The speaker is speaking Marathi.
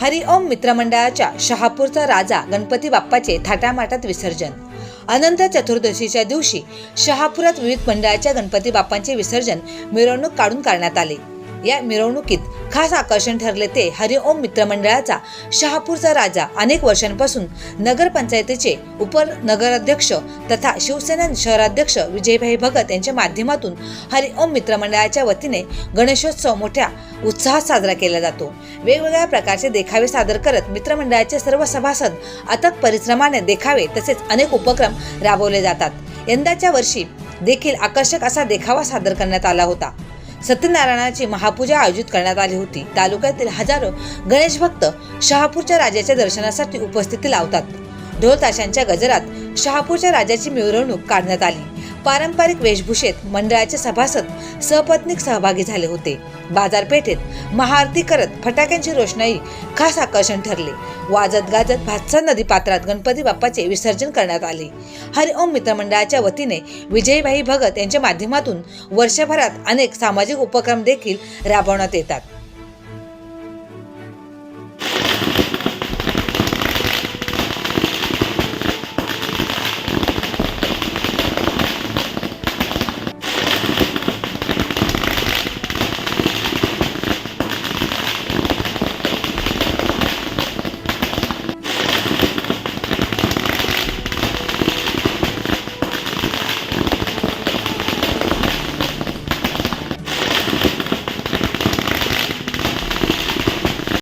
हरिओम मित्रमंडळाच्या शहापूरचा राजा गणपती बाप्पाचे थाटामाटात विसर्जन. अनंत चतुर्दशीच्या दिवशी शहापुरात विविध मंडळाच्या गणपती बाप्पांचे विसर्जन मिरवणूक काढून करण्यात आले. या मिरवणुकीत खास आकर्षण ठरले ते हरिओम मित्रमंडळाचा शहापूरचा राजा अनेक वर्षांपासून नगरपंचायतीचे उपनगराध्यक्ष तथा शिवसेना शहराध्यक्ष विजयभाई भगत यांच्या माध्यमातून हरिओम मित्रमंडळाच्या वतीने गणेशोत्सव मोठ्या उत्साहात साजरा केला जातो. वेगवेगळ्या प्रकारचे देखावे सादर करत मित्रमंडळाचे सर्व सभासद अथक परिश्रमाने देखावे तसेच अनेक उपक्रम राबवले जातात. यंदाच्या वर्षी देखील आकर्षक असा देखावा सादर करण्यात आला होता. सत्यनारायणाची महापूजा आयोजित करण्यात आली होती. तालुक्यातील हजारो गणेश भक्त शहापूरच्या राजाच्या दर्शनासाठी उपस्थिती लावतात. ढोल ताशांच्या गजरात शहापूरच्या राजाची मिरवणूक काढण्यात आली. पारंपरिक वेशभूषेत मंडळाचे सभासद सहपत्निक सहभागी झाले होते. बाजारपेठेत महाआरती करत फटाक्यांची रोषणाई खास आकर्षण ठरले. वाजत गाजत भातसा नदी पात्रात गणपती बाप्पाचे विसर्जन करण्यात आले. हरिओम मित्रमंडळाच्या वतीने विजयभाई भगत यांच्या माध्यमातून वर्षभरात अनेक सामाजिक उपक्रम देखील राबवण्यात येतात.